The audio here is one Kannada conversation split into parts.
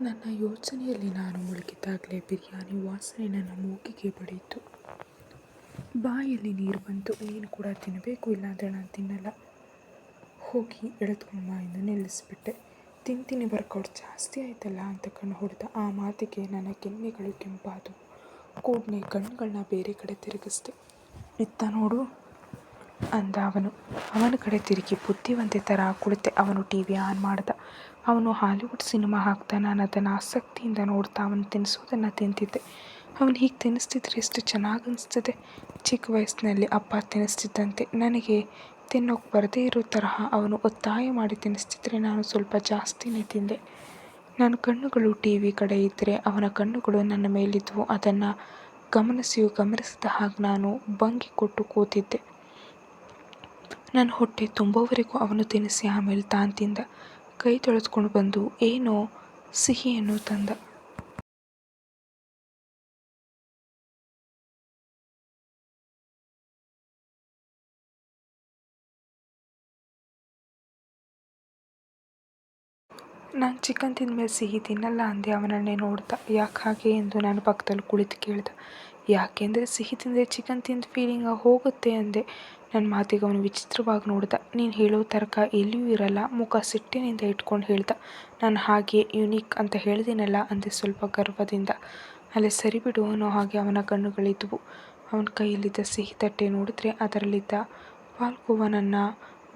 ನನ್ನ ಯೋಚನೆಯಲ್ಲಿ ನಾನು ಮುಳುಗಿದ್ದಾಗಲೇ ಬಿರಿಯಾನಿ ವಾಸನೆ ನನ್ನ ಮೂಗಿಗೆ ಬಡಿಯಿತು. ಬಾಯಲ್ಲಿ ನೀರು ಬಂತು. ನೀನು ಕೂಡ ತಿನ್ನಬೇಕು, ಇಲ್ಲಾಂದರೆ ನಾನು ತಿನ್ನಲ್ಲ. ಹೋಗಿ ಎಳೆದುಕೊಂಡು ಬಾಯಿಂದ ನಿಲ್ಲಿಸಿಬಿಟ್ಟೆ. ತಿಂತೀನಿ ವರ್ಕೌಟ್ ಜಾಸ್ತಿ ಆಯ್ತಲ್ಲ ಅಂತ ಕಣ್ಣು ಹೊಡೆದ. ಆ ಮಾತಿಗೆ ನನ್ನ ಕೆನ್ನೆಗಳು ಕೆಂಪಾದವು. ಕೂಡಲೇ ಕಣ್ಣುಗಳನ್ನ ಬೇರೆ ಕಡೆ ತಿರುಗಿಸ್ದೆ. ಇತ್ತ ನೋಡು ಅಂದ ಅವನು ಅವನ ಕಡೆ ತಿರುಗಿ ಬುದ್ಧಿವಂತೆ ಥರ ಕುಳಿತೆ ಅವನು ಟಿ ವಿ ಆನ್ ಮಾಡ್ದ. ಅವನು ಹಾಲಿವುಡ್ ಸಿನಿಮಾ ಹಾಕ್ದ ನಾನು ಅದನ್ನು ಆಸಕ್ತಿಯಿಂದ ನೋಡ್ತಾ ಅವನು ತಿನ್ನಿಸೋದನ್ನು ತಿಂತಿದ್ದೆ. ಅವನು ಹೀಗೆ ತಿನ್ನಿಸ್ತಿದ್ರೆ ಎಷ್ಟು ಚೆನ್ನಾಗಿ ಅನಿಸ್ತದೆ. ಚಿಕ್ಕ ವಯಸ್ಸಿನಲ್ಲಿ ಅಪ್ಪ ತಿನ್ನಿಸ್ತಿದ್ದಂತೆ. ನನಗೆ ತಿನ್ನೋಕೆ ಬರದೇ ಇರೋ ತರಹ ಅವನು ಒತ್ತಾಯ ಮಾಡಿ ತಿನ್ನಿಸ್ತಿದ್ರೆ ನಾನು ಸ್ವಲ್ಪ ಜಾಸ್ತಿನೇ ತಿಂದೆ. ನನ್ನ ಕಣ್ಣುಗಳು ಟಿ ವಿ ಕಡೆ ಇದ್ದರೆ ಅವನ ಕಣ್ಣುಗಳು ನನ್ನ ಮೇಲಿದ್ದವು ಅದನ್ನು ಗಮನಿಸಿಯೂ ಗಮನಿಸಿದ ಹಾಗೆ ನಾನು ಭಂಗಿ ಕೊಟ್ಟು ಕೂತಿದ್ದೆ. ನನ್ನ ಹೊಟ್ಟೆ ತುಂಬೋವರೆಗೂ ಅವನು ತಿನ್ನಿಸಿ ಆಮೇಲೆ ತಾನು ತಿಂದ ಕೈ ತೊಳೆದುಕೊಂಡು ಬಂದು, ಏನೋ ಸಿಹಿಯನ್ನು ತಂದ. ನಾನು ಚಿಕನ್ ತಿಂದಮೇಲೆ ಸಿಹಿ ತಿನ್ನಲ್ಲ ಅಂದೆ, ಅವನನ್ನೇ ನೋಡ್ತಾ. ಯಾಕೆ ಹಾಗೆ ಎಂದು ನಾನು ಪಕ್ಕದಲ್ಲಿ ಕುಳಿತು ಕೇಳ್ದೆ. ಯಾಕೆಂದರೆ ಸಿಹಿ ತಿಂದರೆ ಚಿಕನ್ ತಿಂದ ಫೀಲಿಂಗ್ ಹೋಗುತ್ತೆ ಅಂದೆ. ನನ್ನ ಮಾತಿಗೆ ಅವನು ವಿಚಿತ್ರವಾಗಿ ನೋಡ್ದ. ನೀನು ಹೇಳೋ ತರ್ಕ ಎಲ್ಲಿಯೂ ಇರಲ್ಲ. ಮುಖ ಸಿಟ್ಟಿನಿಂದ ಇಟ್ಕೊಂಡು ಹೇಳ್ದ. ನಾನು ಹಾಗೆ ಯುನೀಕ್ ಅಂತ ಹೇಳ್ದಿನಲ್ಲ ಅಂದೆ ಸ್ವಲ್ಪ ಗರ್ವದಿಂದ. ಅಲ್ಲೇ ಸರಿ ಬಿಡು ಅನ್ನೋ ಹಾಗೆ ಅವನ ಕಣ್ಣುಗಳಿದ್ವು. ಅವನ ಕೈಯಲ್ಲಿದ್ದ ಸಿಹಿ ತಟ್ಟೆ ನೋಡಿದ್ರೆ ಅದರಲ್ಲಿದ್ದ ಪಾಲ್ಕೋವ ನನ್ನ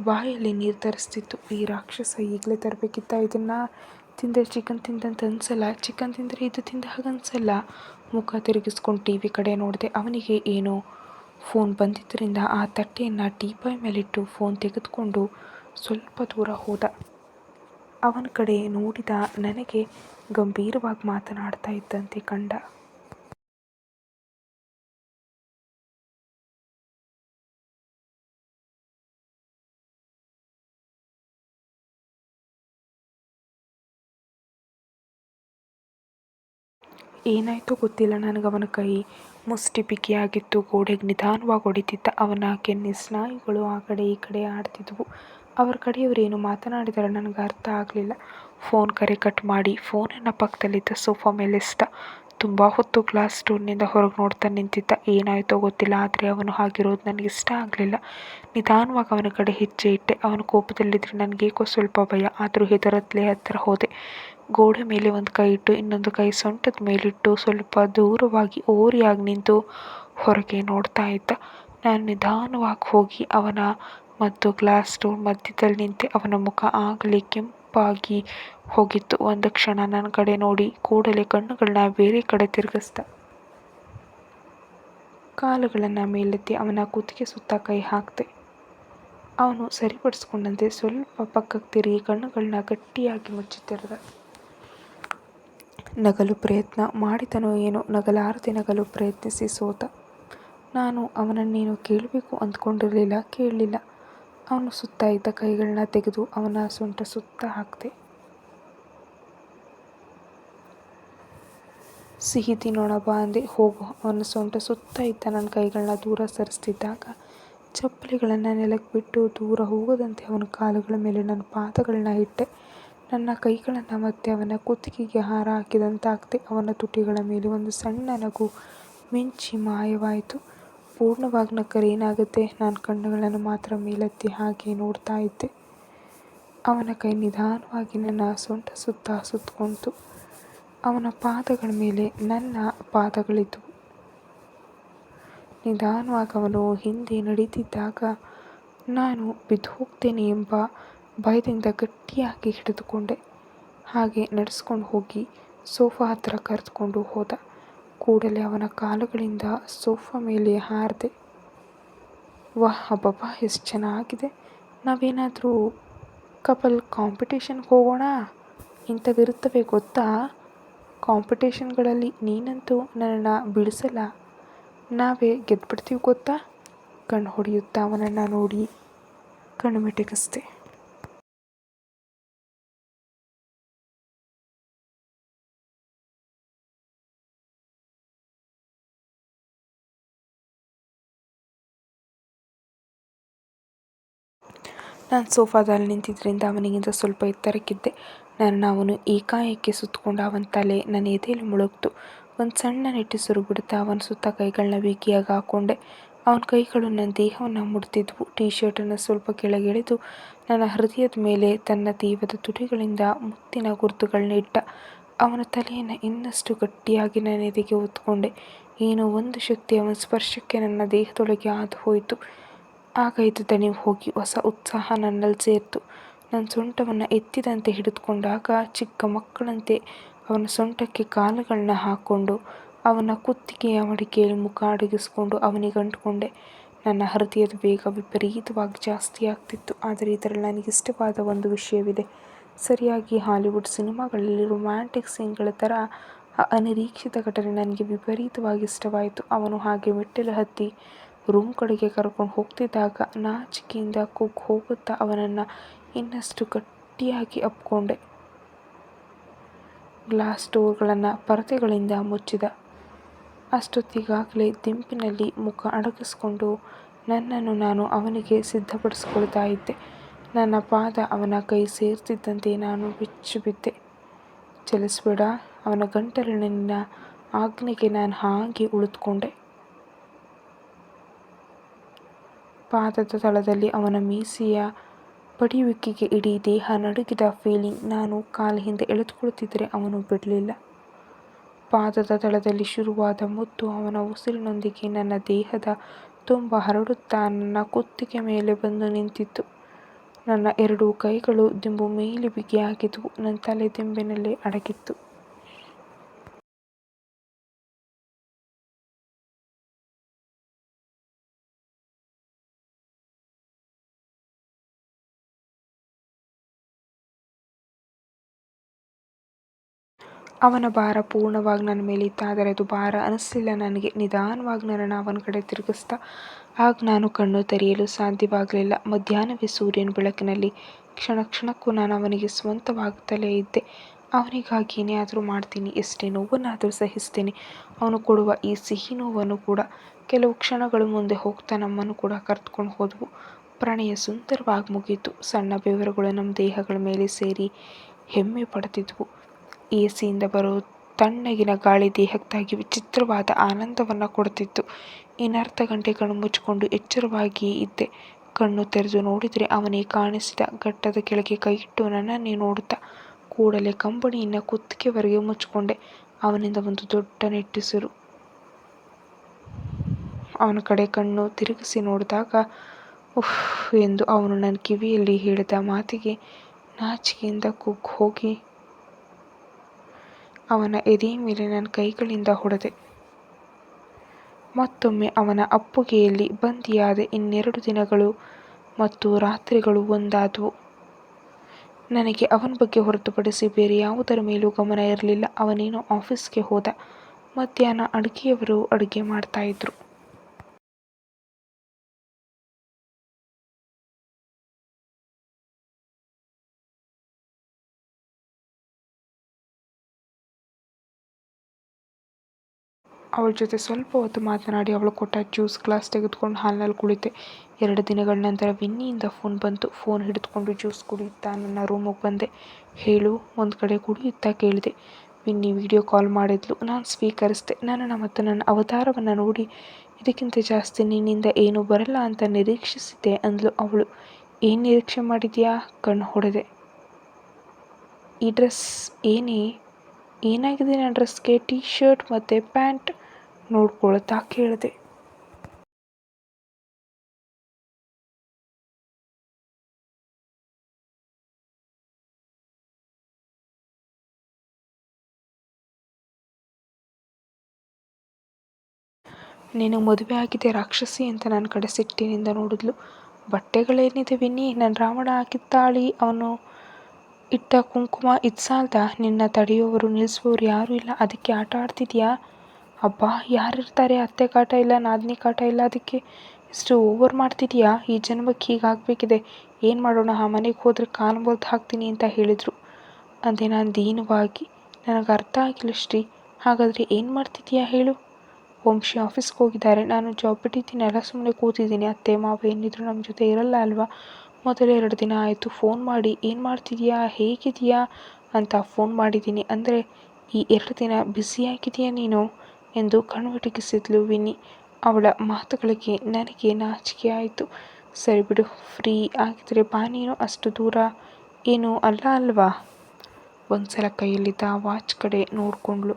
ಬಾಯಲ್ಲಿ ನೀರು ತರಿಸ್ತಿತ್ತು. ಈ ರಾಕ್ಷಸ ಈಗಲೇ ತರಬೇಕಿತ್ತ ಇದನ್ನು? ತಿಂದರೆ ಚಿಕನ್ ತಿಂದಂತ ಅನ್ಸಲ್ಲ? ಚಿಕನ್ ತಿಂದರೆ ಇದು ತಿಂದ ಹಾಗೆ ಅನ್ಸಲ್ಲ ಮುಖ ತಿರುಗಿಸ್ಕೊಂಡು ಟಿ ವಿ ಕಡೆ ನೋಡಿದೆ. ಅವನಿಗೆ ಏನೋ ಫೋನ್ ಬಂದಿದ್ದರಿಂದ ಆ ತಟ್ಟೆಯನ್ನು ಟೀಪಾಯ್ ಮೇಲಿಟ್ಟು ಫೋನ್ ತೆಗೆದುಕೊಂಡು ಸ್ವಲ್ಪ ದೂರ ಹೋದ. ಅವನ ಕಡೆ ನೋಡಿದ ನನಗೆ ಗಂಭೀರವಾಗಿ ಮಾತನಾಡ್ತಾ ಇದ್ದಂತೆ ಕಂಡ. ಏನಾಯ್ತೋ ಗೊತ್ತಿಲ್ಲ ನನಗೆ ಅವನ ಕೈ. ಮುಷ್ಟಿ ಬಿಗಿಯಾಗಿತ್ತು ಗೋಡೆಗೆ ನಿಧಾನವಾಗಿ ಹೊಡಿತಿದ್ದ ಅವನ ಕೆನ್ನೆ ಸ್ನಾಯುಗಳು ಆ ಕಡೆ ಈ ಕಡೆ ಆಡ್ತಿದ್ವು. ಅವ್ರ ಕಡೆಯವ್ರು ಏನು ಮಾತನಾಡಿದರೆ ನನಗೆ ಅರ್ಥ ಆಗಲಿಲ್ಲ. ಫೋನ್ ಕರೆ ಕಟ್ ಮಾಡಿ, ಫೋನನ್ನು ಪಕ್ಕದಲ್ಲಿದ್ದ ಸೋಫಾ ಮೇಲೆ ಎಸ್ದ ತುಂಬ ಹೊತ್ತು ಗ್ಲಾಸ್ ಡೋರ್ನಿಂದ ಹೊರಗೆ ನೋಡ್ತಾ ನಿಂತಿದ್ದ. ಏನಾಯಿತೋ ಗೊತ್ತಿಲ್ಲ, ಆದರೆ ಅವನು ಹಾಗಿರೋದು ನನಗೆ ಇಷ್ಟ ಆಗಲಿಲ್ಲ. ನಿಧಾನವಾಗಿ ಅವನ ಕಡೆ ಹೆಜ್ಜೆ ಇಟ್ಟೆ. ಅವನ ಕೋಪದಲ್ಲಿದ್ದರೆ ನನಗೇಕೋ ಸ್ವಲ್ಪ ಭಯ. ಆದರೂ ಹೆದರತ್ಲೆ ಹತ್ತಿರ ಹೋದೆ. ಗೋಡೆ ಮೇಲೆ ಒಂದು ಕೈ ಇಟ್ಟು, ಇನ್ನೊಂದು ಕೈ ಸೊಂಟದ ಮೇಲಿಟ್ಟು ಸ್ವಲ್ಪ ದೂರವಾಗಿ ಓರಿಯಾಗಿ ನಿಂತು ಹೊರಗೆ ನೋಡ್ತಾ ಇದ್ದ. ನಾನು ನಿಧಾನವಾಗಿ ಹೋಗಿ ಅವನ ಮತ್ತು ಗ್ಲಾಸ್ ಡೋರ್ ಮಧ್ಯದಲ್ಲಿ ನಿಂತೆ ಅವನ ಮುಖ ಆಗಲೇ ಕೆಂಪಾಗಿ ಹೋಗಿತ್ತು. ಒಂದು ಕ್ಷಣ ನನ್ನ ಕಡೆ ನೋಡಿ ಕೂಡಲೇ ಕಣ್ಣುಗಳನ್ನ ಬೇರೆ ಕಡೆ ತಿರುಗಿಸ್ದ. ಕಾಲುಗಳನ್ನು ಮೇಲೆತ್ತಿ ಅವನ ಕುತ್ತಿಗೆ ಸುತ್ತ ಕೈ ಹಾಕಿದೆ. ಅವನು ಸರಿಪಡಿಸ್ಕೊಂಡಂತೆ ಸ್ವಲ್ಪ ಪಕ್ಕಕ್ಕೆ ತಿರುಗಿ ಕಣ್ಣುಗಳನ್ನ ಗಟ್ಟಿಯಾಗಿ ಮುಚ್ಚುತ್ತಿರದ ನಗಲು ಪ್ರಯತ್ನ, ಮಾಡಿದನೋ ಏನೋ ನಗಲಾರದೆ ನಗಲು ಪ್ರಯತ್ನಿಸಿ ಸೋತ. ನಾನು ಅವನನ್ನೇನು ಕೇಳಬೇಕು ಅಂದ್ಕೊಂಡಿರಲಿಲ್ಲ, ಕೇಳಲಿಲ್ಲ. ಅವನು ಸುತ್ತ ಇದ್ದ ಕೈಗಳನ್ನ ತೆಗೆದು ಅವನ ಸೊಂಟ ಸುತ್ತ ಹಾಕಿದೆ. ಸಿಹಿ ತಿನ್ನೋಣ ಬಾ ಅಂದೆ. ಹೋಗು. ಅವನ ಸೊಂಟ ಸುತ್ತ ಇದ್ದ ನನ್ನ ಕೈಗಳನ್ನ ದೂರ ಸರಿಸ್ತಿದ್ದಾಗ ಚಪ್ಪಲಿಗಳನ್ನು ನೆಲಕ್ಕೆ ಬಿಟ್ಟು ದೂರ ಹೋಗದಂತೆ ಅವನ ಕಾಲುಗಳ ಮೇಲೆ ನನ್ನ ಪಾದಗಳನ್ನ ಇಟ್ಟೆ. ನನ್ನ ಕೈಗಳನ್ನು ಮತ್ತೆ ಅವನ ಕುತ್ತಿಗೆಗೆ ಹಾರ ಹಾಕಿದಂತಾಗ್ತೇ ಅವನ ತುಟಿಗಳ ಮೇಲೆ ಒಂದು ಸಣ್ಣ ನಗು ಮಿಂಚಿ ಮಾಯವಾಯಿತು. ಪೂರ್ಣವಾಗಿ ನಕ್ಕರೆ ಏನಾಗುತ್ತೆ? ನಾನು ಕಣ್ಣುಗಳನ್ನು ಮಾತ್ರ ಮೇಲೆತ್ತಿ ಹಾಗೆ ನೋಡ್ತಾ ಇದ್ದೆ. ಅವನ ಕೈ ನಿಧಾನವಾಗಿ ನನ್ನ ಸೊಂಟ ಸುತ್ತ ಸುತ್ತಕೊಂತು ಅವನ ಪಾದಗಳ ಮೇಲೆ ನನ್ನ ಪಾದಗಳಿದ್ದವು ನಿಧಾನವಾಗಿ ಅವನು ಹಿಂದೆ ನಡೀತಿದ್ದಾಗ ನಾನು ಬಿದ್ದು ಹೋಗ್ತೇನೆ ಎಂಬ ಭಯದಿಂದ ಗಟ್ಟಿಯಾಗಿ ಹಿಡಿದುಕೊಂಡೆ. ಹಾಗೆ ನಡೆಸ್ಕೊಂಡು ಹೋಗಿ ಸೋಫಾ ಹತ್ತಿರ ಕರೆದುಕೊಂಡು ಹೋದ. ಕೂಡಲೇ ಅವನ ಕಾಲುಗಳಿಂದ ಸೋಫಾ ಮೇಲೆ ಹಾರಿದೆ, ವಾಹ್ ಅಬ್ಬಬ್ಬಾ, ಎಷ್ಟು ಚೆನ್ನಾಗಿದೆ. ನಾವೇನಾದರೂ ಕಪಲ್ ಕಾಂಪಿಟೇಷನ್ಗೆ ಹೋಗೋಣ? ಇಂಥವಿರುತ್ತವೆ ಗೊತ್ತಾ? ಕಾಂಪಿಟೇಷನ್ಗಳಲ್ಲಿ ನೀನಂತೂ ನನ್ನನ್ನು ಬಿಡಿಸಲ್ಲ ನಾವೇ ಗೆದ್ಬಿಡ್ತೀವಿ ಗೊತ್ತಾ? ಕಣ್ಣು ಹೊಡೆಯುತ್ತಾ ಅವನನ್ನು ನೋಡಿ ಕಣ್ಣು ಮಿಟುಕಿಸ್ದೆ. ನಾನು ಸೋಫಾದಲ್ಲಿ ನಿಂತಿದ್ದರಿಂದ ಅವನಿಗಿಂತ ಸ್ವಲ್ಪ ಎತ್ತರಕ್ಕಿದ್ದೆ. ನನ್ನ ಅವನು ಏಕಾಏಕಿ ಸುತ್ತಕೊಂಡು ಅವನ ತಲೆ ನನ್ನ ಎದೆಯಲ್ಲಿ ಮುಳುಗ್ತು. ಒಂದು ಸಣ್ಣ ನಿಟ್ಟುಸಿರು ಬಿಡುತ್ತಾ ಅವನ ಸುತ್ತ ಕೈಗಳನ್ನ ಬಿಗಿಯಾಗಿ ಹಾಕೊಂಡೆ ಅವನ ಕೈಗಳು ನನ್ನ ದೇಹವನ್ನು ಮುಡ್ತಿದ್ವು. ಟೀ ಶರ್ಟನ್ನು ಸ್ವಲ್ಪ ಕೆಳಗೆಳೆದು ನನ್ನ ಹೃದಯದ ಮೇಲೆ ತನ್ನ ತೇವದ ತುಟಿಗಳಿಂದ ಮುತ್ತಿನ ಗುರುತುಗಳನ್ನ ಇಟ್ಟ. ಅವನ ತಲೆಯನ್ನು ಇನ್ನಷ್ಟು ಗಟ್ಟಿಯಾಗಿ ನನ್ನ ಎದೆಗೆ ಹೊತ್ಕೊಂಡೆ ಏನೋ ಒಂದು ಶಕ್ತಿ ಅವನ ಸ್ಪರ್ಶಕ್ಕೆ ನನ್ನ ದೇಹದೊಳಗೆ ಹಾದುಹೋಯಿತು. ಆಗ ಇದು ದಣಿವು ಹೋಗಿ ಹೊಸ ಉತ್ಸಾಹ ನನ್ನಲ್ಲಿ ಸೇರಿತು. ನನ್ನ ಸೊಂಟವನ್ನು ಎತ್ತಿದಂತೆ ಹಿಡಿದುಕೊಂಡಾಗ ಚಿಕ್ಕ ಮಕ್ಕಳಂತೆ ಅವನ ಸೊಂಟಕ್ಕೆ ಕಾಲುಗಳನ್ನ ಹಾಕ್ಕೊಂಡು ಅವನ ಕುತ್ತಿಗೆಯ ಮಡಿಕೆಯಲ್ಲಿ ಮುಖ ಅಡಗಿಸಿಕೊಂಡು ಅವನಿಗೆ ಅಂಟುಕೊಂಡೆ ನನ್ನ ಹೃದಯದ ವೇಗ ವಿಪರೀತವಾಗಿ ಜಾಸ್ತಿ ಆಗ್ತಿತ್ತು ಆದರೆ ಇದರಲ್ಲಿ ನನಗಿಷ್ಟವಾದ ಒಂದು ವಿಷಯವಿದೆ. ಸರಿಯಾಗಿ ಹಾಲಿವುಡ್ ಸಿನಿಮಾಗಳಲ್ಲಿ ರೊಮ್ಯಾಂಟಿಕ್ ಸೀನ್ಗಳ ಥರ ಆ ಅನಿರೀಕ್ಷಿತ ಘಟನೆ ನನಗೆ ವಿಪರೀತವಾಗಿ ಇಷ್ಟವಾಯಿತು. ಅವನು ಹಾಗೆ ಮೆಟ್ಟಿಲು ಹತ್ತಿ ರೂಮ್ ಕಡೆಗೆ ಕರ್ಕೊಂಡು ಹೋಗ್ತಿದ್ದಾಗ ನಾಚಿಕೆಯಿಂದ ಕುಗ್ಗ್ ಹೋಗುತ್ತಾ ಅವನನ್ನು ಇನ್ನಷ್ಟು ಗಟ್ಟಿಯಾಗಿ ಅಪ್ಕೊಂಡೆ. ಗ್ಲಾಸ್ ಡೋರ್ಗಳನ್ನು ಪರದೆಗಳಿಂದ ಮುಚ್ಚಿದ. ಅಷ್ಟೊತ್ತಿಗಾಗಲೇ ದಿಂಪಿನಲ್ಲಿ ಮುಖ ಅಡಗಿಸ್ಕೊಂಡು ನನ್ನನ್ನು ನಾನು ಅವನಿಗೆ ಸಿದ್ಧಪಡಿಸ್ಕೊಳ್ತಾ ಇದ್ದೆ. ನನ್ನ ಪಾದ ಅವನ ಕೈ ಸೇರ್ತಿದ್ದಂತೆ ನಾನು ಬೆಚ್ಚಿಬಿದ್ದೆ. ಚಲಿಸ್ಬೇಡ, ಅವನ ಗಂಟಲಿನ ಆಜ್ಞೆಗೆ ನಾನು ಹಾಗೆ ಉಳಿದುಕೊಂಡೆ. ಪಾದದ ತಳದಲ್ಲಿ ಅವನ ಮೀಸೆಯ ಬಡಿಯುವಿಕೆಗೆ ಇಡೀ ದೇಹ ನಡುಗಿದ ಫೀಲಿಂಗ್. ನಾನು ಕಾಲ ಹಿಂದೆ ಎಳೆದುಕೊಳ್ಳುತ್ತಿದ್ದರೆ ಅವನು ಬಿಡಲಿಲ್ಲ ಪಾದದ ತಳದಲ್ಲಿ ಶುರುವಾದ ಮುತ್ತು ಅವನ ಉಸಿರಿನೊಂದಿಗೆ ನನ್ನ ದೇಹದ ತುಂಬ ಹರಡುತ್ತಾ ನನ್ನ ಕುತ್ತಿಗೆ ಮೇಲೆ ಬಂದು ನಿಂತಿತ್ತು. ನನ್ನ ಎರಡೂ ಕೈಗಳು ದಿಂಬು ಮೇಲೆ ಬಿಗಿಯಾಗಿದ್ದವು ನನ್ನ ತಲೆ ದಿಂಬಿನಲ್ಲಿ ಅಡಗಿತ್ತು. ಅವನ ಭಾರ ಪೂರ್ಣವಾಗಿ ನನ್ನ ಮೇಲಿತ್ತು. ಆದರೆ ಅದು ಭಾರ ಅನ್ನಿಸ್ಲಿಲ್ಲ ನನಗೆ. ನಿಧಾನವಾಗಿ ನನ್ನನ್ನು ಅವನ ಕಡೆ ತಿರುಗಿಸ್ತಾ, ಆಗ ನಾನು ಕಣ್ಣು ತೆರೆಯಲು ಸಾಧ್ಯವಾಗಲಿಲ್ಲ. ಮಧ್ಯಾಹ್ನವೇ ಸೂರ್ಯನ ಬೆಳಕಿನಲ್ಲಿ, ಕ್ಷಣ ಕ್ಷಣಕ್ಕೂ ನಾನು ಅವನಿಗೆ ಸ್ವಂತವಾಗುತ್ತಲೇ ಇದ್ದೆ. ಅವನಿಗಾಗಿ ಏನೇ ಆದರೂ ಮಾಡ್ತೀನಿ. ಎಷ್ಟೇ ನೋವನ್ನಾದರೂ ಸಹಿಸ್ತೀನಿ. ಅವನು ಕೊಡುವ ಈ ಸಿಹಿ ನೋವನ್ನು ಕೂಡ. ಕೆಲವು ಕ್ಷಣಗಳು ಮುಂದೆ ಹೋಗ್ತಾ ನಮ್ಮನ್ನು ಕೂಡ ಕರೆದುಕೊಂಡು ಹೋದವು. ಪ್ರಣಯ ಸುಂದರವಾಗಿ ಮುಗೀತು. ಸಣ್ಣ ಬೆವರುಗಳು ನಮ್ಮ ದೇಹಗಳ ಮೇಲೆ ಸೇರಿ ಹೆಮ್ಮೆ ಪಡ್ತಿದ್ವು. ಎಸಿಯಿಂದ ಬರೋ ತಣ್ಣಗಿನ ಗಾಳಿ ದೇಹಕ್ಕಾಗಿ ವಿಚಿತ್ರವಾದ ಆನಂದವನ್ನು ಕೊಡ್ತಿತ್ತು. ಇನ್ನರ್ಧ ಗಂಟೆ ಕಣ್ಣು ಮುಚ್ಕೊಂಡು ಎಚ್ಚರವಾಗಿಯೇ ಇದ್ದೆ. ಕಣ್ಣು ತೆರೆದು ನೋಡಿದರೆ ಅವನೇ ಕಾಣಿಸಿದ. ಘಟ್ಟದ ಕೆಳಗೆ ಕೈಯಿಟ್ಟು ನನ್ನನ್ನೇ ನೋಡುತ್ತಾ ಕೂಡಲೇ ಕಂಬಳಿಯಿಂದ ಕುತ್ತಿಗೆವರೆಗೆ ಮುಚ್ಚಿಕೊಂಡೆ ಅವನಿಂದ ಒಂದು ದೊಡ್ಡ ನಿಟ್ಟುಸಿರು. ಅವನ ಕಡೆ ಕಣ್ಣು ತಿರುಗಿಸಿ ನೋಡಿದಾಗ, ಉಫ್, ಎಂದು ಅವನು ನನ್ನ ಕಿವಿಯಲ್ಲಿ ಹೇಳಿದ ಮಾತಿಗೆ ನಾಚಿಕೆಯಿಂದ ಕುಗ್ಗಿ ಹೋಗಿ ಅವನ ಎದೆಯ ಮೇಲೆ ನನ್ನ ಕೈಗಳಿಂದ ಹೊಡೆದೆ. ಮತ್ತೊಮ್ಮೆ ಅವನ ಅಪ್ಪುಗೆಯಲ್ಲಿ ಬಂದಿಯಾದ ಇನ್ನೆರಡು ದಿನಗಳು ಮತ್ತು ರಾತ್ರಿಗಳು ಒಂದಾದವು ನನಗೆ ಅವನ ಬಗ್ಗೆ ಹೊರತುಪಡಿಸಿ ಬೇರೆ ಯಾವುದರ ಮೇಲೂ ಗಮನ ಇರಲಿಲ್ಲ. ಅವನೇನೋ ಆಫೀಸ್ಗೆ ಹೋದ. ಮಧ್ಯಾಹ್ನ ಅಡುಗೆಯವರು ಅಡುಗೆ ಮಾಡ್ತಾ ಅವಳ ಜೊತೆ ಸ್ವಲ್ಪ ಹೊತ್ತು ಮಾತನಾಡಿ ಅವಳು ಕೊಟ್ಟ ಜ್ಯೂಸ್ ಗ್ಲಾಸ್ ತೆಗೆದುಕೊಂಡು ಹಾಲ್ನಲ್ಲಿ ಕುಳಿತೆ. ಎರಡು ದಿನಗಳ ನಂತರ ವಿನ್ನಿಯಿಂದ ಫೋನ್ ಬಂತು. ಫೋನ್ ಹಿಡಿದುಕೊಂಡು ಜ್ಯೂಸ್ ಕುಡಿಯುತ್ತಾ ನನ್ನ ರೂಮಿಗೆ ಬಂದೆ. ಹೇಳು, ಒಂದು ಕಡೆ ಕುಡಿಯುತ್ತಾ ಕೇಳಿದೆ. ವಿನ್ನಿ ವಿಡಿಯೋ ಕಾಲ್ ಮಾಡಿದ್ಲು. ನಾನು ಸ್ವೀಕರಿಸಿದೆ. ನನ್ನನ್ನು ಮತ್ತು ನನ್ನ ಅವತಾರವನ್ನು ನೋಡಿ ಇದಕ್ಕಿಂತ ಜಾಸ್ತಿ ನಿನ್ನಿಂದ ಏನೂ ಬರಲ್ಲ ಅಂತ ನಿರೀಕ್ಷಿಸಿದ್ದೆ ಅಂದ್ಲು ಅವಳು. ಏನು ನಿರೀಕ್ಷೆ ಮಾಡಿದ್ಯಾ ಕಣ್ಣು ಹೊಡೆದೆ. ಈ ಡ್ರೆಸ್ ಏನೇ ಏನಾಗಿದೆ ನನ್ನ ಡ್ರೆಸ್ಗೆ ಟೀ ಶರ್ಟ್ ಮತ್ತು ಪ್ಯಾಂಟ್ ನೋಡ್ಕೊಳ್ತಾ ಕೇಳಿದೆ. ನೀನು ಮದುವೆ ಆಗಿದೆ ರಾಕ್ಷಸಿ ಅಂತ ನನ್ನ ಕಡೆ ಸಿಟ್ಟಿನಿಂದ ನೋಡಿದ್ಲು. ಬಟ್ಟೆಗಳೇನಿದೆ ವಿನ್ನಿ ನನ್ನ ರಾವಣ ಹಾಕಿದ ತಾಳಿ ಅವನು ಇಟ್ಟ ಕುಂಕುಮ ಇದ್ಸಾಲ್ದ? ನಿನ್ನ ತಡೆಯೋರು ನಿಲ್ಲಿಸೋರು ಯಾರೂ ಇಲ್ಲ. ಅದಕ್ಕೆ ಆಟ ಆಡ್ತಿದ್ಯಾ? ಅಬ್ಬಾ, ಯಾರಿರ್ತಾರೆ? ಅತ್ತೆ ಕಾಟ ಇಲ್ಲ, ನಾದಿನಿ ಕಾಟ ಇಲ್ಲ, ಅದಕ್ಕೆ ಇಷ್ಟು ಓವರ್ ಮಾಡ್ತಿದ್ಯಾ? ಈ ಜನ್ಮಕ್ಕೆ ಹೀಗಾಗಬೇಕಿದೆ ಏನು ಮಾಡೋಣ? ಆ ಮನೆಗೆ ಹೋದರೆ ಕಾಲು ಮುರಿದು ಹಾಕ್ತೀನಿ ಅಂತ ಹೇಳಿದರು. ಅಂದೆ ನಾನು ದೀನವಾಗಿ. ನನಗೆ ಅರ್ಥ ಆಗಿಲ್ಲ ಶ್ರೀ. ಹಾಗಾದರೆ ಏನು ಮಾಡ್ತಿದ್ಯಾ ಹೇಳು? ವಂಶಿ ಆಫೀಸ್ಗೆ ಹೋಗಿದ್ದಾರೆ. ನಾನು ಜಾಬ್ ಬಿಟ್ಟಿದ್ದೀನಲ್ಲ ಸುಮ್ಮನೆ ಕೂತಿದ್ದೀನಿ. ಅತ್ತೆ, ಮಾವ ಏನಿದ್ರು ನಮ್ಮ ಜೊತೆ ಇರಲ್ಲ ಅಲ್ವಾ? ಮೊದಲು ಎರಡು ದಿನ ಆಯಿತು. ಫೋನ್ ಮಾಡಿ, ಏನು ಮಾಡ್ತಿದೀಯಾ? ಹೇಗಿದ್ದೀಯಾ ಅಂತ ಫೋನ್ ಮಾಡಿದ್ದೀನಿ. ಅಂದರೆ, ಈ ಎರಡು ದಿನ ಬ್ಯುಸಿಯಾಗಿದೆಯಾ ನೀನು? ಎಂದು ಕಣ್ಮಿಟುಕಿಸಿದ್ಲು ವಿನಿ ಅವಳ ಮಾತುಗಳಿಗೆ ನನಗೆ ನಾಚಿಕೆ ಆಯಿತು. ಸರಿ ಬಿಡು, ಫ್ರೀ ಆಗಿದ್ರೆ ಬಾ ನೀನು, ಅಷ್ಟು ದೂರ. ಏನು ಅಲ್ಲ ಅಲ್ವಾ? ಒಂದ್ಸಲ ಕೈಯಲ್ಲಿದ್ದ ವಾಚ್ ಕಡೆ ನೋಡಿಕೊಂಡ್ಳು.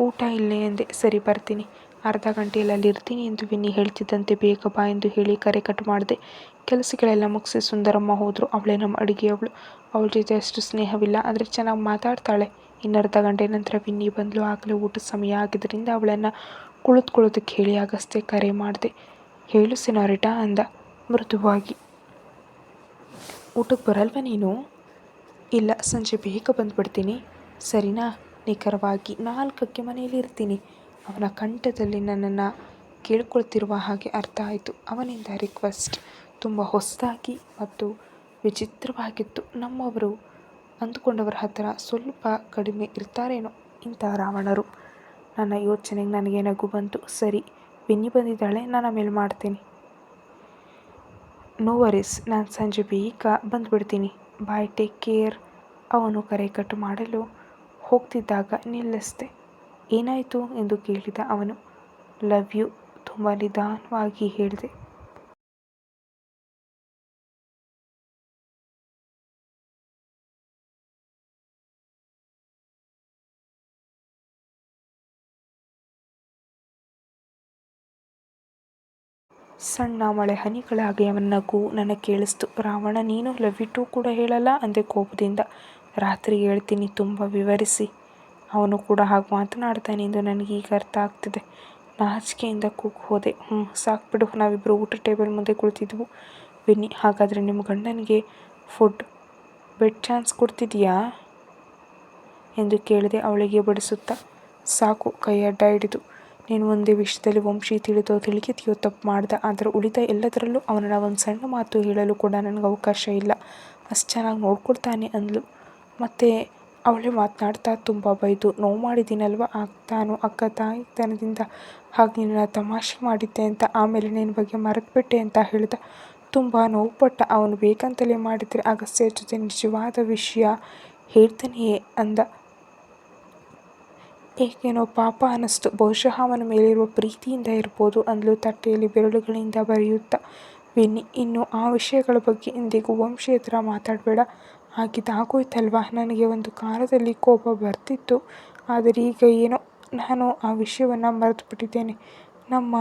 ಊಟ ಇಲ್ಲೇ ಎಂದೆ ಸರಿ, ಬರ್ತೀನಿ. ಅರ್ಧ ಗಂಟೆಯಲ್ಲಿ ಅಲ್ಲಿರ್ತೀನಿ ಎಂದು ವಿನ್ನಿ ಹೇಳ್ತಿದ್ದಂತೆ ಬೇಗ ಬಾ ಎಂದು ಹೇಳಿ ಕರೆ ಕಟ್ ಮಾಡಿದೆ. ಕೆಲಸಗಳೆಲ್ಲ ಮುಗಿಸಿ ಸುಂದರಮ್ಮ ಹೋದರು. ಅವಳೇ ನಮ್ಮ ಅಡುಗೆಯವಳು. ಅವಳ ಜೊತೆ ಅಷ್ಟು ಸ್ನೇಹವಿಲ್ಲ, ಆದರೆ ಚೆನ್ನಾಗಿ ಮಾತಾಡ್ತಾಳೆ. ಇನ್ನರ್ಧ ಗಂಟೆ ನಂತರ ವಿನ್ನಿ ಬಂದಲು. ಆಗಲೇ ಊಟದ ಸಮಯ ಆಗಿದ್ದರಿಂದ ಅವಳನ್ನು ಕುಳಿತುಕೊಳ್ಳೋದಕ್ಕೆ ಹೇಳಿ ಆಗಷ್ಟೇ ಕರೆ ಮಾಡಿದೆ. ಹೇಳು ಸಿನಾರಿಟಾ, ಅಂದ ಮೃದುವಾಗಿ. ಊಟಕ್ಕೆ ಬರಲ್ವ ನೀನು? ಇಲ್ಲ, ಸಂಜೆ ಬೇಗ ಬಂದುಬಿಡ್ತೀನಿ. ಸರಿನಾ? ನಿಖರವಾಗಿ ನಾಲ್ಕಕ್ಕೆ ಮನೆಯಲ್ಲಿ ಇರ್ತೀನಿ. ಅವನ ಕಂಠದಲ್ಲಿ ನನ್ನನ್ನು ಕೇಳ್ಕೊಳ್ತಿರುವ ಹಾಗೆ ಅರ್ಥ ಆಯಿತು. ಅವನಿಂದ ರಿಕ್ವೆಸ್ಟ್ ತುಂಬ ಹೊಸದಾಗಿ ಮತ್ತು ವಿಚಿತ್ರವಾಗಿತ್ತು. ನಮ್ಮವರು ಅಂದುಕೊಂಡವರ ಹತ್ತಿರ ಸ್ವಲ್ಪ ಕಡಿಮೆ ಇರ್ತಾರೇನೋ ಇಂಥ ರಾವಣರು. ನನ್ನ ಯೋಚನೆಗೆ ನನಗೆ ನಗು ಬಂತು. ಸರಿ ಬೆನ್ನಿ ಬಂದಿದ್ದಾಳೆ ನಾನು ಆಮೇಲೆ ಮಾಡ್ತೀನಿ. ನೋ ವರೀಸ್ ನಾನು ಸಂಜೆ ಬೇಗ ಬಂದುಬಿಡ್ತೀನಿ. ಬಾಯ್ ಟೇಕ್ ಕೇರ್ ಅವನು ಕರೆ ಕಟ್ ಮಾಡಲು ಹೋಗ್ತಿದ್ದಾಗ ನಿಲ್ಲಿಸ್ದೆ. ಏನಾಯಿತು ಎಂದು ಕೇಳಿದ ಅವನು. ಲವ್ ಯು, ತುಂಬ ನಿಧಾನವಾಗಿ ಹೇಳಿದೆ. ಸಣ್ಣ ಮಳೆ ಹನಿಗಳಾಗಿ ಅವನ ನಗು ನನಗೆ ಕೇಳಿಸ್ತು. ರಾವಣ, ನೀನು ಲವ್ ಯು ಟು ಕೂಡ ಹೇಳಲ್ಲ ಅಂದೆ ಕೋಪದಿಂದ. ರಾತ್ರಿ ಹೇಳ್ತೀನಿ, ತುಂಬ ವಿವರಿಸಿ. ಅವನು ಕೂಡ ಹಾಗೆ ಮಾತನಾಡ್ತಾನೆ ಎಂದು ನನಗೆ ಈಗ ಅರ್ಥ ಆಗ್ತಿದೆ. ನಾಚಿಕೆಯಿಂದ ಕೂಗು ಹೋದೆ. ಹ್ಞೂ ಸಾಕು ಬಿಡು. ನಾವಿಬ್ಬರು ಊಟ ಟೇಬಲ್ ಮುಂದೆ ಕುಳಿತಿದ್ವು. ವಿನ್ನಿ, ಹಾಗಾದರೆ ನಿಮ್ಮ ಗಂಡನಿಗೆ ಫುಡ್ ಬೆಡ್ ಚಾನ್ಸ್ ಕೊಡ್ತಿದೆಯಾ? ಎಂದು ಕೇಳಿದೆ ಅವಳಿಗೆ ಬಡಿಸುತ್ತಾ. ಸಾಕು, ಕೈ ಅಡ್ಡ ಹಿಡಿದು. ನೀನು ಒಂದೇ ವಿಷಯದಲ್ಲಿ ವಂಶಿ ತಿಳಿದೋ ತಿಳಿಗಿದೆಯೋ ತಪ್ಪು ಮಾಡ್ದ. ಆದರೆ ಉಳಿದ ಎಲ್ಲದರಲ್ಲೂ ಅವನನ್ನ ಒಂದು ಸಣ್ಣ ಮಾತು ಹೇಳಲು ಕೂಡ ನನಗೆ ಅವಕಾಶ ಇಲ್ಲ. ಅಷ್ಟು ಚೆನ್ನಾಗಿ ನೋಡ್ಕೊಳ್ತಾನೆ ಅಂದ್ಲು. ಮತ್ತು ಅವಳೇ ಮಾತನಾಡ್ತಾ ತುಂಬ ಬೈದು, ನೋವು ಮಾಡಿದ್ದೀನಲ್ವ? ಆಗ, ತಾನು ಅಕ್ಕ ತಾಯಿತನದಿಂದ ಹಾಗೆ ನಿನ್ನ ತಮಾಷೆ ಮಾಡಿದ್ದೆ ಅಂತ, ಆಮೇಲೆ ನಿನ್ನ ಬಗ್ಗೆ ಮರೆತುಬಿಟ್ಟೆ ಅಂತ ಹೇಳಿದ. ತುಂಬ ನೋವು ಪಟ್ಟ ಅವನು ಬೇಕಂತಲೇ ಮಾಡಿದರೆ ಅಗಸ್ತ್ಯ ಜೊತೆ ನಿಜವಾದ ವಿಷಯ ಹೇಳ್ತಾನೆಯೇ ಅಂದ. ಏಕೇನೋ ಪಾಪ ಅನ್ನಿಸ್ತು ಬಹುಶಃ ಅವನ ಮೇಲಿರುವ ಪ್ರೀತಿಯಿಂದ ಇರ್ಬೋದು, ಅಂದಲು ತಟ್ಟೆಯಲ್ಲಿ ಬೆರಳುಗಳಿಂದ ಬರೆಯುತ್ತಾ. ವಿನ್ನಿ, ಇನ್ನು ಆ ವಿಷಯಗಳ ಬಗ್ಗೆ ಇಂದಿಗೂ ವಂಶಿ ಹತ್ರ ಮಾತಾಡಬೇಡ. ಆಗಿದ್ದಾಗೋಯ್ತಲ್ವಾ ನನಗೆ ಒಂದು ಕಾಲದಲ್ಲಿ ಕೋಪ ಬರ್ತಿತ್ತು. ಆದರೆ ಈಗ ಏನೋ ನಾನು ಆ ವಿಷಯವನ್ನು ಮರೆತುಬಿಟ್ಟಿದ್ದೇನೆ. ನಮ್ಮ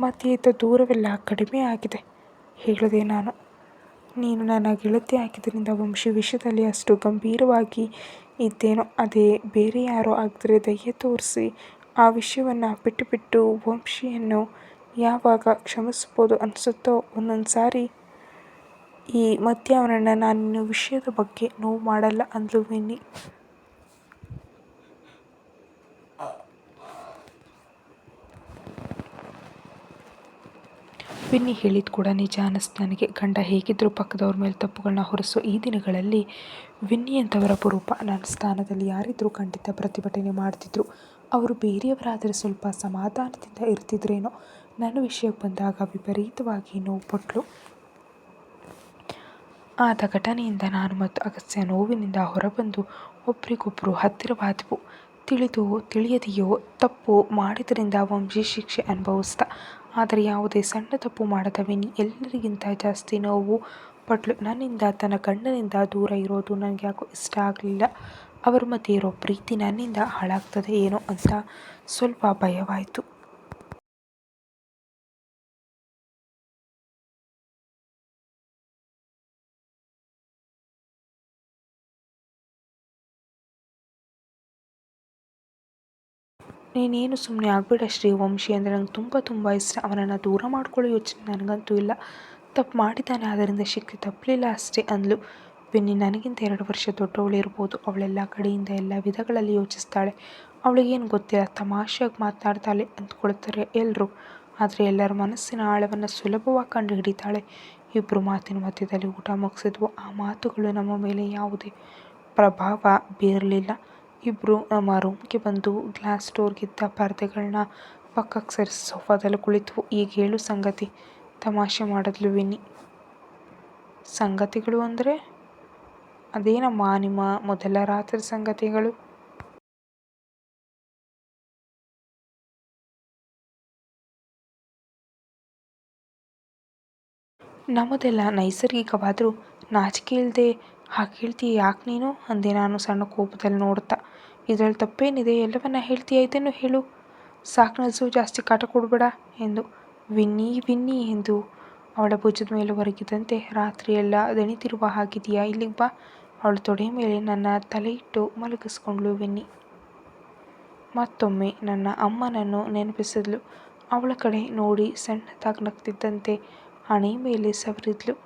ಮಧ್ಯೆ ದೂರವೆಲ್ಲ ಕಡಿಮೆ ಆಗಿದೆ. ಹೇಳಿದೆ ನಾನು. ನೀನು ನನ್ನ ಗೆಳತಿ ಆಗಿದ್ದರಿಂದ ವಂಶಿ ವಿಷಯದಲ್ಲಿ ಅಷ್ಟು ಗಂಭೀರವಾಗಿ ಇದ್ದೇನೋ, ಅದೇ ಬೇರೆ ಯಾರೋ ಆಗಿದ್ರೆ ದಯೆ ತೋರಿಸಿ ಆ ವಿಷಯವನ್ನು ಬಿಟ್ಟುಬಿಟ್ಟು ವಂಶಿಯನ್ನು ಯಾವಾಗ ಕ್ಷಮಿಸ್ಬೋದು ಅನಿಸುತ್ತೋ ಒಂದೊಂದು ಸಾರಿ ಈ ಮತ್ತೆ ಅವನನ್ನು ನಾನು ವಿಷಯದ ಬಗ್ಗೆ ನೋವು ಮಾಡಲ್ಲ ಅಂದ್ಲು ವಿನ್ನಿ. ವಿನ್ನಿ ಹೇಳಿದ ಕೂಡ ನಿಜ ಅನ್ನಿಸ್ತು ನನಗೆ. ಗಂಡ ಹೇಗಿದ್ದರೂ ಪಕ್ಕದವ್ರ ಮೇಲೆ ತಪ್ಪುಗಳನ್ನ ಹೊರಿಸೋ ಈ ದಿನಗಳಲ್ಲಿ ವಿನ್ನಿ ಅಂತವರ ಅಪರೂಪ ನನ್ನ ಸ್ಥಾನದಲ್ಲಿ ಯಾರಿದ್ದರೂ ಖಂಡಿತ ಪ್ರತಿಭಟನೆ ಮಾಡ್ತಿದ್ರು. ಅವರು ಬೇರೆಯವರಾದರೆ ಸ್ವಲ್ಪ ಸಮಾಧಾನದಿಂದ ಇರ್ತಿದ್ರೇನೋ? ನನ್ನ ವಿಷಯಕ್ಕೆ ಬಂದಾಗ ವಿಪರೀತವಾಗಿ ನೋವು ನೋವುಪಟ್ಲು ಆದ ಘಟನೆಯಿಂದ ನಾನು ಮತ್ತು ಅಗಸ್ತ್ಯ ನೋವಿನಿಂದ ಹೊರಬಂದು ಒಬ್ರಿಗೊಬ್ಬರು ಹತ್ತಿರವಾದವು. ತಿಳಿದೋ ತಿಳಿಯದೆಯೋ ತಪ್ಪು ಮಾಡಿದ್ರಿಂದ ವಂಶಿ ಶಿಕ್ಷೆ ಅನುಭವಿಸ್ದ. ಆದರೆ ಯಾವುದೇ ಸಣ್ಣ ತಪ್ಪು ಮಾಡದ ವಿನಿ ಎಲ್ಲರಿಗಿಂತ ಜಾಸ್ತಿ ನೋವು ಪಟ್ಲು. ನನ್ನಿಂದ ತನ್ನ ಗಂಡನಿಂದ ದೂರ ಇರೋದು ನನಗೆ ಯಾಕೋ ಇಷ್ಟ ಆಗಲಿಲ್ಲ. ಅವರ ಮಧ್ಯೆ ಇರೋ ಪ್ರೀತಿ ನನ್ನಿಂದ ಹಾಳಾಗ್ತದೆ ಏನೋ ಅಂತ ಸ್ವಲ್ಪ ಭಯವಾಯಿತು. ನೀನೇನು ಸುಮ್ಮನೆ ಆಗ್ಬೇಡ ಶ್ರೀ ವಂಶಿ ಅಂದರೆ ನಂಗೆ ತುಂಬ ತುಂಬ ಇಷ್ಟ. ಅವನನ್ನು ದೂರ ಮಾಡ್ಕೊಳ್ಳೋ ಯೋಚನೆ ನನಗಂತೂ ಇಲ್ಲ. ತಪ್ಪು ಮಾಡಿದ್ದಾನೆ, ಆದ್ದರಿಂದ ಶಿಕ್ಷೆ ತಪ್ಪಲಿಲ್ಲ ಅಷ್ಟೇ ಅಂದ್ಲು. ಬೆನ್ನಿ ನನಗಿಂತ ಎರಡು ವರ್ಷ ದೊಡ್ಡವಳಿರ್ಬೋದು ಅವಳೆಲ್ಲ ಕಡೆಯಿಂದ ಎಲ್ಲ ವಿಧಗಳಲ್ಲಿ ಯೋಚಿಸ್ತಾಳೆ. ಅವಳಿಗೇನು ಗೊತ್ತಿಲ್ಲ, ತಮಾಷೆಯಾಗಿ ಮಾತನಾಡ್ತಾಳೆ ಅಂದ್ಕೊಳ್ತಾರೆ ಎಲ್ಲರೂ ಆದರೆ ಎಲ್ಲರ ಮನಸ್ಸಿನ ಆಳವನ್ನು ಸುಲಭವಾಗಿ ಕಂಡು ಹಿಡಿತಾಳೆ ಇಬ್ಬರು ಮಾತಿನ ಮಧ್ಯದಲ್ಲಿ ಊಟ ಮುಗಿಸಿದ್ವು. ಆ ಮಾತುಗಳು ನಮ್ಮ ಮೇಲೆ ಯಾವುದೇ ಪ್ರಭಾವ ಬೀರಲಿಲ್ಲ. ಇಬ್ಬರು ನಮ್ಮ ರೂಮ್ಗೆ ಬಂದು ಗ್ಲಾಸ್ ಡೋರ್ಗಿದ್ದ ಪರದೆಗಳನ್ನ ಪಕ್ಕಕ್ಕೆ ಸರಿಸಿ ಸೋಫಾದಲ್ಲಿ ಕುಳಿತು ಈಗ ಹೇಳು ಸಂಗತಿ? ತಮಾಷೆ ಮಾಡಿದ್ಲು ವಿನಿ. ಸಂಗತಿಗಳು ಅಂದರೆ? ಅದೇನಮ್ಮ ನಿಮ್ಮ ಮೊದಲ ರಾತ್ರಿ ಸಂಗತಿಗಳು? ನಮ್ಮದೆಲ್ಲ ನೈಸರ್ಗಿಕವಾದರೂ ನಾಚಿಕೆ ಇಲ್ಲದೆ ಹಾಗೆ ಹೇಳ್ತೀಯ ಯಾಕೆ ನೀನು? ಅಂದೆ ನಾನು ಸಣ್ಣ ಕೋಪದಲ್ಲಿ ನೋಡುತ್ತಾ ಇದರಲ್ಲಿ ತಪ್ಪೇನಿದೆ? ಎಲ್ಲವನ್ನ ಹೇಳ್ತೀಯ? ಇದನ್ನು ಹೇಳು. ಸಾಕು ನಸು ಜಾಸ್ತಿ ಕಾಟ ಕೊಡಬೇಡ ಎಂದು ವಿನ್ನಿ ವಿನ್ನಿ ಎಂದು ಅವಳ ಭುಜದ ಮೇಲೆ ಒರಗಿದಂತೆ ರಾತ್ರಿಯೆಲ್ಲ ದಣಿತಿರುವ ಹಾಗಿದೆಯಾ? ಇಲ್ಲಿಗೆ ಬಾ. ಅವಳ ತೊಡೆಯ ಮೇಲೆ ನನ್ನ ತಲೆ ಇಟ್ಟು ಮಲಗಿಸ್ಕೊಂಡ್ಳು ವಿನ್ನಿ. ಮತ್ತೊಮ್ಮೆ ನನ್ನ ಅಮ್ಮನನ್ನು ನೆನಪಿಸಿದ್ಲು. ಅವಳ ಕಡೆ ನೋಡಿ ಸಣ್ಣದಾಗಿ ನಗ್ತಿದ್ದಂತೆ ಹಣೆ ಮೇಲೆ ಸವರಿದ್ಲು.